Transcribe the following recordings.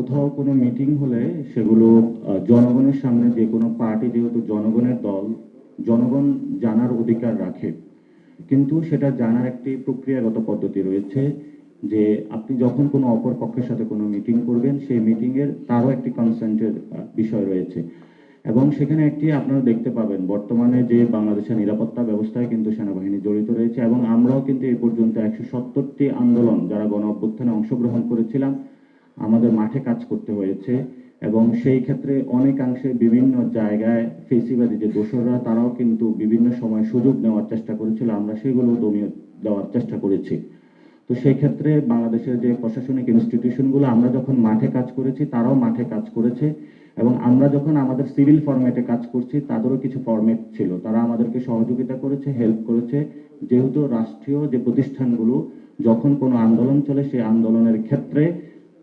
কোথাও কোনো মিটিং হলে সেগুলো জনগণের সামনে যে কোনো পার্টি যেহেতু জনগণের দল, জনগণ জানার অধিকার রাখে। কিন্তু সেটা জানার একটি প্রক্রিয়াগত পদ্ধতি রয়েছে যে আপনি যখন কোনো অপর পক্ষের সাথে কোনো মিটিং করবেন, সেই মিটিংয়ের তারও একটি কনসেন্টের বিষয় রয়েছে। এবং সেখানে একটি আপনারা দেখতে পাবেন, বর্তমানে যে বাংলাদেশের নিরাপত্তা ব্যবস্থায় কিন্তু সেনাবাহিনী জড়িত রয়েছে এবং আমরাও কিন্তু এই পর্যন্ত একশো সত্তরটি আন্দোলন, যারা গণ অভ্যুত্থানে অংশগ্রহণ করেছিলাম আমাদের মাঠে কাজ করতে হয়েছে এবং সেই ক্ষেত্রে অনেকাংশে বিভিন্ন জায়গায় ফেসিবাদী যে দোসররা, তারাও কিন্তু বিভিন্ন সময় সুযোগ নেওয়ার চেষ্টা করেছিল। আমরা সেগুলো দমিয়ে দেওয়ার চেষ্টা করেছি। তো সেই ক্ষেত্রে বাংলাদেশের যে প্রশাসনিক ইনস্টিটিউশনগুলো আমরা যখন মাঠে কাজ করেছি, তারাও মাঠে কাজ করেছে এবং আমরা যখন আমাদের সিভিল ফরম্যাটে কাজ করছি, তাদেরও কিছু ফরম্যাট ছিল। তারা আমাদেরকে সহযোগিতা করেছে হেল্প করেছে। যেহেতু রাষ্ট্রীয় যে প্রতিষ্ঠানগুলো, যখন কোনো আন্দোলন চলে, সেই আন্দোলনের ক্ষেত্রে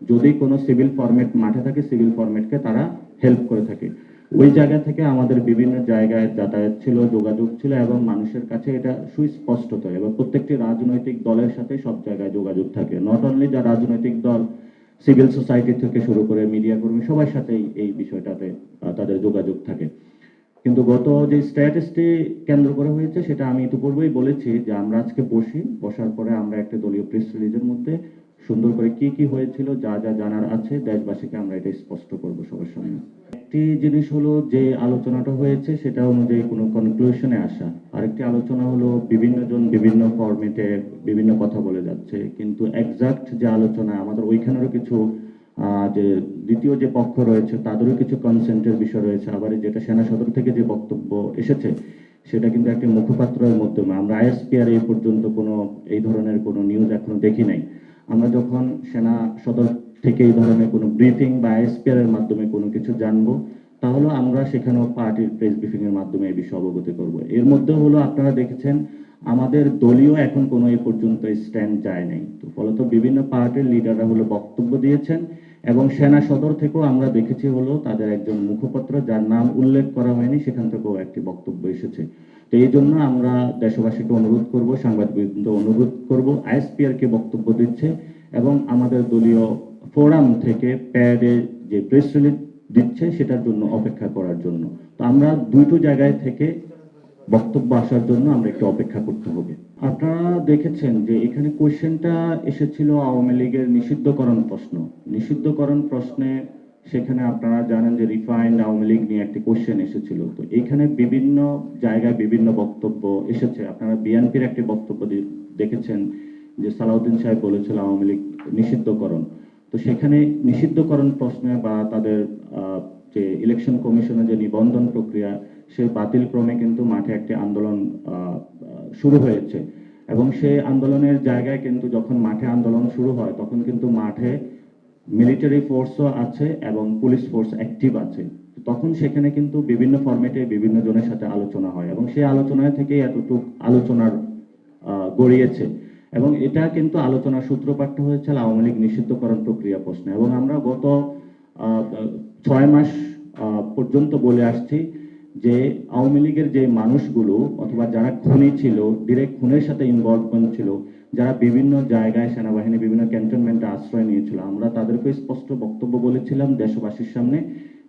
যদি কোনো সিভিল ফরম্যাট মাঠে থাকে সিভিল ফরম্যাটকে তারা হেল্প করে থাকে। ওই জায়গা থেকে আমাদের বিভিন্ন জায়গায় যাতায়াত ছিল, যোগাযোগ ছিল এবং মানুষের কাছে এটা সুস্পষ্টত এবং প্রত্যেকটি রাজনৈতিক দলের সাথে সব জায়গায় যোগাযোগ থাকে। নট অনলি যা রাজনৈতিক দল সিভিল সোসাইটি থেকে শুরু করে মিডিয়া কর্মী, সবার সাথেই এই বিষয়টাতে তাদের যোগাযোগ থাকে। কিন্তু গত যে স্ট্র্যাটেজিটি কেন্দ্র করে হয়েছে, সেটা আমি ইতিপূর্বেই বলেছি যে আমরা আজকে বসি, বসার পরে আমরা একটা দলীয় প্রেস রিলিজের মধ্যে সুন্দর করে কি কি হয়েছিল, যা যা জানার আছে, দেশবাসীকে আমরা এটা স্পষ্ট করব সবার সামনে। একটি জিনিস হলো যে আলোচনাটা হয়েছে, সেটা অনুযায়ী কোনো কনক্লুশনে আসা। আরেকটি আলোচনা হলো বিভিন্ন জন বিভিন্ন ফরম্যাটে বিভিন্ন কথা বলে যাচ্ছে। কিন্তু এক্সাক্ট যে আলোচনা, আমাদের ওইখানেরও কিছু যে দ্বিতীয় যে পক্ষ রয়েছে, তাদেরও কিছু কনসেন্টের বিষয় রয়েছে। আবার যেটা সেনা সদর থেকে যে বক্তব্য এসেছে, সেটা কিন্তু একটি মুখপাত্রের মাধ্যমে। আমরা আইএসপিআর এই পর্যন্ত কোনো, এই ধরনের কোনো নিউজ এখনও দেখি নাই। আমরা যখন সেনা সদর থেকে এই ধরনের কোনো ব্রিফিং বা আইএসপিআর এর মাধ্যমে কোনো কিছু জানব তাহলে আমরা সেখানেও পার্টির প্রেস ব্রিফিং এর মাধ্যমে এই বিষয়ে অবগত করব। এর মধ্যে হলো আপনারা দেখেছেন, আমাদের দলীয় এখন কোনো এই পর্যন্ত স্ট্যান্ড যায় নাই। তো ফলত বিভিন্ন পার্টির লিডাররা হলো বক্তব্য দিয়েছেন এবং সেনা সদর থেকেও আমরা দেখেছি হলো তাদের একজন মুখপাত্র যার নাম উল্লেখ করা হয়নি, সেখান থেকেও একটি বক্তব্য এসেছে। তো এই জন্য আমরা দেশবাসীকে অনুরোধ করব সাংবাদিকবৃন্দ অনুরোধ করব আইএসপিআর কে বক্তব্য দিচ্ছে এবং আমাদের দলীয় ফোরাম থেকে প্যাডে যে প্রেস রিলিজ দিচ্ছে সেটার জন্য অপেক্ষা করার জন্য। তো আমরা দুটো জায়গায় থেকে বক্তব্য আসার জন্য আমরা একটু অপেক্ষা করতে হবে। আপনারা দেখেছেন যে এখানে কোয়েশ্চেনটা এসেছিল আওয়ামী লীগের নিষিদ্ধকরণ প্রশ্ন। নিষিদ্ধকরণ প্রশ্নে সেখানে আপনারা জানেন যে রিফাইন্ড আওয়ামী লীগ নিয়ে একটি কোশ্চেন এসেছিল। তো এখানে বিভিন্ন জায়গায় বিভিন্ন বক্তব্য এসেছে। আপনারা বিএনপির একটি বক্তব্য দেখেছেন যে সালাউদ্দিন সাহেব বলেছিল আওয়ামী লীগ নিষিদ্ধকরণ। তো সেখানে নিষিদ্ধকরণ প্রশ্নে বা তাদের যে ইলেকশন কমিশনের যে নিবন্ধন প্রক্রিয়া, সে বাতিল ক্রমে কিন্তু মাঠে একটি আন্দোলন শুরু হয়েছে। এবং সেই আন্দোলনের জায়গায় কিন্তু যখন মাঠে আন্দোলন শুরু হয়, তখন কিন্তু মাঠে মিলিটারি ফোর্সও আছে এবং পুলিশ ফোর্স অ্যাক্টিভ আছে। তখন সেখানে কিন্তু বিভিন্ন ফরম্যাটে বিভিন্ন জনের সাথে আলোচনা হয় এবং সেই আলোচনায় থেকে এতটুকু আলোচনার গড়িয়েছে। এবং এটা কিন্তু আলোচনার সূত্রপাত হয়েছিল আওয়ামী লীগ নিষিদ্ধকরণ প্রক্রিয়া প্রশ্নে। এবং আমরা গত ছয় মাস পর্যন্ত বলে আসছি যে আওয়ামী লীগের যে মানুষগুলো, অথবা যারা খুনি ছিল ডিরেক্ট খুনের সাথে ইনভলভমেন্ট ছিল, যারা বিভিন্ন জায়গায় সেনাবাহিনী, বিভিন্ন ক্যান্টনমেন্টে আশ্রয় নিয়েছিল, আমরা তাদেরকে স্পষ্ট বক্তব্য বলেছিলাম দেশবাসীর সামনে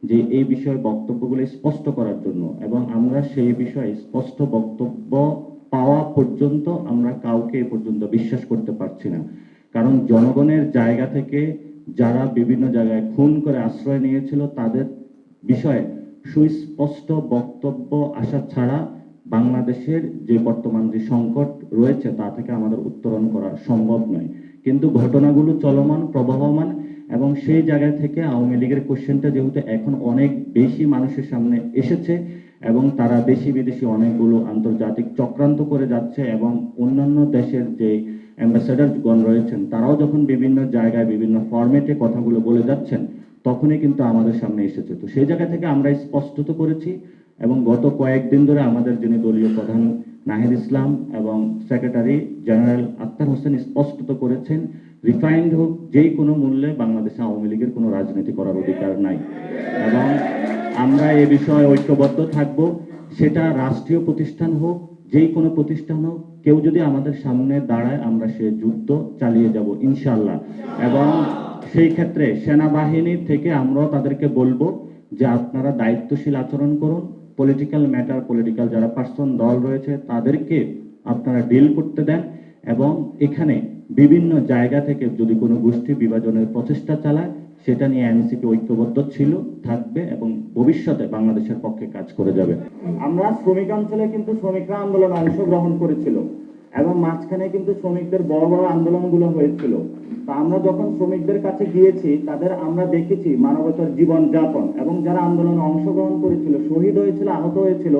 যে এই বিষয়ে বক্তব্যগুলো স্পষ্ট করার জন্য, এবং আমরা সেই বিষয়ে স্পষ্ট বক্তব্য পাওয়া পর্যন্ত আমরা কাউকে এ পর্যন্ত বিশ্বাস করতে পারছি না। কারণ জনগণের জায়গা থেকে যারা বিভিন্ন জায়গায় খুন করে আশ্রয় নিয়েছিল, তাদের বিষয়ে সুস্পষ্ট বক্তব্য আসা ছাড়া বাংলাদেশের যে বর্তমান যে সংকট রয়েছে তা থেকে আমাদের উত্তরণ করা সম্ভব নয়। কিন্তু ঘটনাগুলো চলমান, প্রবাহমান এবং সেই জায়গা থেকে আওয়ামী লীগের কোশ্চেনটা যেহেতু এখন অনেক বেশি মানুষের সামনে এসেছে এবং তারা দেশি বিদেশি অনেকগুলো আন্তর্জাতিক চক্রান্ত করে যাচ্ছে এবং অন্যান্য দেশের যে অ্যাম্বাসেডারগণ রয়েছেন, তারাও যখন বিভিন্ন জায়গায় বিভিন্ন ফরম্যাটে কথাগুলো বলে যাচ্ছেন তখনই কিন্তু আমাদের সামনে এসেছে। তো সেই জায়গা থেকে আমরা স্পষ্টত করেছি এবং গত কয়েকদিন ধরে আমাদের যিনি দলীয় প্রধান নাহিদ ইসলাম এবং সেক্রেটারি জেনারেল আক্তার হোসেন স্পষ্টত করেছেন, রিফাইন্ড হোক যেই কোনো মূল্যে বাংলাদেশে আওয়ামী লীগের কোনো রাজনীতি করার অধিকার নাই। এবং আমরা এ বিষয়ে ঐক্যবদ্ধ থাকব, সেটা রাষ্ট্রীয় প্রতিষ্ঠান হোক, যেই কোনো প্রতিষ্ঠান হোক, কেউ যদি আমাদের সামনে দাঁড়ায়, আমরা সে যুদ্ধ চালিয়ে যাব ইনশাল্লাহ এবং সেই ক্ষেত্রে সেনাবাহিনী থেকে আমরাও তাদেরকে বলব যে আপনারা দায়িত্বশীল আচরণ করুন। পলিটিক্যাল ম্যাটার পলিটিক্যাল যারা পার্সন দল রয়েছে, তাদেরকে আপনারা ডিল করতে দেন এবং এখানে বিভিন্ন জায়গা থেকে যদি কোনো গোষ্ঠী বিভাজনের প্রচেষ্টা চালায়, সেটা নিয়ে এনসিপি ঐক্যবদ্ধ ছিল, থাকবে এবং ভবিষ্যতে বাংলাদেশের পক্ষে কাজ করে যাবে। আমরা শ্রমিক অঞ্চলে কিন্তু শ্রমিকরা আন্দোলনে অংশগ্রহণ করেছিল এবং মাঝখানে কিন্তু শ্রমিকদের বড় বড় আন্দোলনগুলো হয়েছিল। আমরা যখন শ্রমিকদের কাছে গিয়েছি, তাদের আমরা দেখেছি মানবতার জীবন যাপন এবং যারা আন্দোলনে অংশগ্রহণ করেছিল, শহীদ হয়েছিল, আহত হয়েছিল,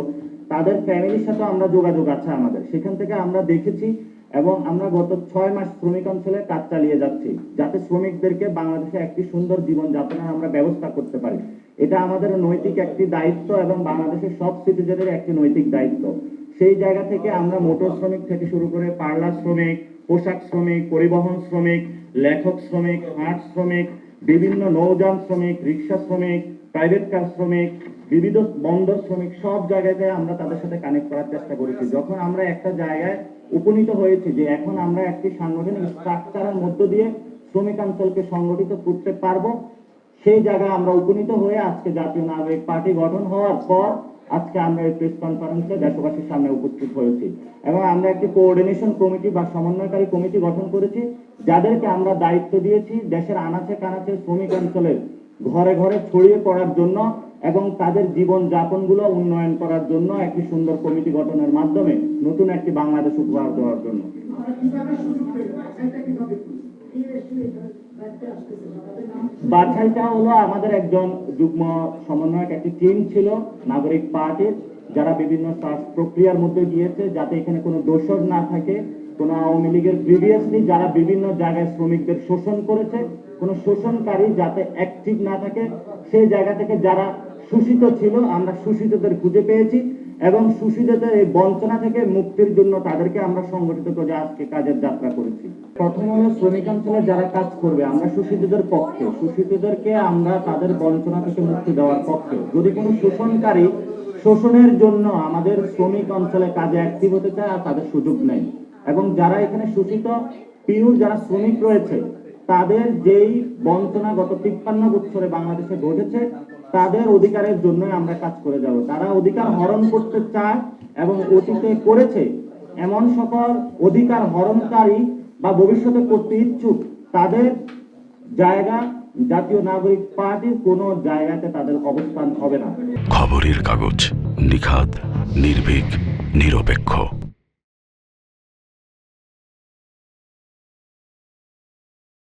তাদের ফ্যামিলির সাথে আমরা যোগাযোগ আছে আমাদের। সেখান থেকে আমরা দেখেছি এবং আমরা গত ছয় মাস শ্রমিক অঞ্চলে কাজ চালিয়ে যাচ্ছি, যাতে শ্রমিকদেরকে বাংলাদেশে একটি সুন্দর জীবন যাপনের আমরা ব্যবস্থা করতে পারি। এটা আমাদের নৈতিক একটি দায়িত্ব এবং বাংলাদেশের সব সিটিজেনের একটি নৈতিক দায়িত্ব। সেই জায়গা থেকে আমরা মোটর শ্রমিক থেকে শুরু করে পার্লার শ্রমিক পোশাক শ্রমিক, পরিবহন শ্রমিক, লেখক শ্রমিক, হাট শ্রমিক, বিভিন্ন নৌযান শ্রমিক, রিক্সা শ্রমিক প্রাইভেট কার শ্রমিক, বিবিধ বন্দর শ্রমিক, সব জায়গাতে আমরা তাদের সাথে কানেক্ট করার চেষ্টা করেছি। যখন আমরা একটা জায়গায় উপনীত হয়েছি যে এখন আমরা একটি সাংগঠনিক স্ট্রাকচারের মধ্য দিয়ে শ্রমিক অঞ্চলকে সংগঠিত করতে পারব, সেই জায়গায় আমরা উপনীত হয়ে আজকে জাতীয় নাগরিক পার্টি গঠন হওয়ার পর আজকে আমরা এই প্রেস কনফারেন্সে দেশবাসীর সামনে উপস্থিত হয়েছি এবং আমরা একটি কোঅর্ডিনেশন কমিটি বা সমন্বয়কারী কমিটি গঠন করেছি, যাদেরকে আমরা দায়িত্ব দিয়েছি দেশের আনাচে কানাচে শ্রমিক অঞ্চলের ঘরে ঘরে ছড়িয়ে পড়ার জন্য এবং তাদের জীবন যাপনগুলো উন্নয়ন করার জন্য একটি সুন্দর কমিটি গঠনের মাধ্যমে নতুন একটি বাংলাদেশ উপহার দেওয়ার জন্য আমরা কীভাবে সুযোগ পেল বাছাইটা কীভাবে করছি এই এসে এখানে দায়িত্বে আসতেছে বা তাদের নাম বাছাইটা হলো আমাদের একজন যুগ্ম সমন্বয়ক, একটি টিম ছিল, নাগরিক পার্টির যারা বিভিন্ন প্রক্রিয়ার মধ্যে গিয়েছে যাতে এখানে কোনো দোষর না থাকে। কোনো আওয়ামী লীগের প্রিভিয়াসলি যারা বিভিন্ন জায়গায় শ্রমিকদের শোষণ করেছে, কোনো শোষণকারী যাতে অ্যাক্টিভ না থাকে, সেই জায়গা থেকে যারা শোষিত ছিল, আমরা শোষিতদের খুঁজে পেয়েছি। এবং শোষিতদের এই বঞ্চনা থেকে মুক্তির জন্য তাদেরকে আমরা সংগঠিত করে আজকে কাজের যাত্রা করেছি। প্রথম হলো শ্রমিক অঞ্চলে যারা কাজ করবে, আমরা শোষিতদের পক্ষে। শোষিতদেরকে আমরা তাদের বঞ্চনা থেকে মুক্তি দেওয়ার পক্ষে। যদি কোনো শোষণকারী শোষণের জন্য আমাদের শ্রমিক অঞ্চলে কাজে অ্যাক্টিভ হতে চায়, আর তাদের সুযোগ নেই। এবং যারা এখানে শোষিত, পিউর যারা শ্রমিক রয়েছে, তাদের যেই বঞ্চনা গত তিপ্পান্ন বছরে বাংলাদেশে ঘটেছে তাদের অধিকারের জন্য আমরা কাজ করে যাব। তারা অধিকার হরণ করতে চায় এবং অতীতে করেছে। এমন সকল অধিকার হরণকারী বা ভবিষ্যতে করতে ইচ্ছুক, তাদের জায়গা জাতীয় নাগরিক পার্টির কোনো জায়গাতে তাদের অবস্থান হবে না। খবরের কাগজ নিখাদ, নির্ভীক, নিরপেক্ষ।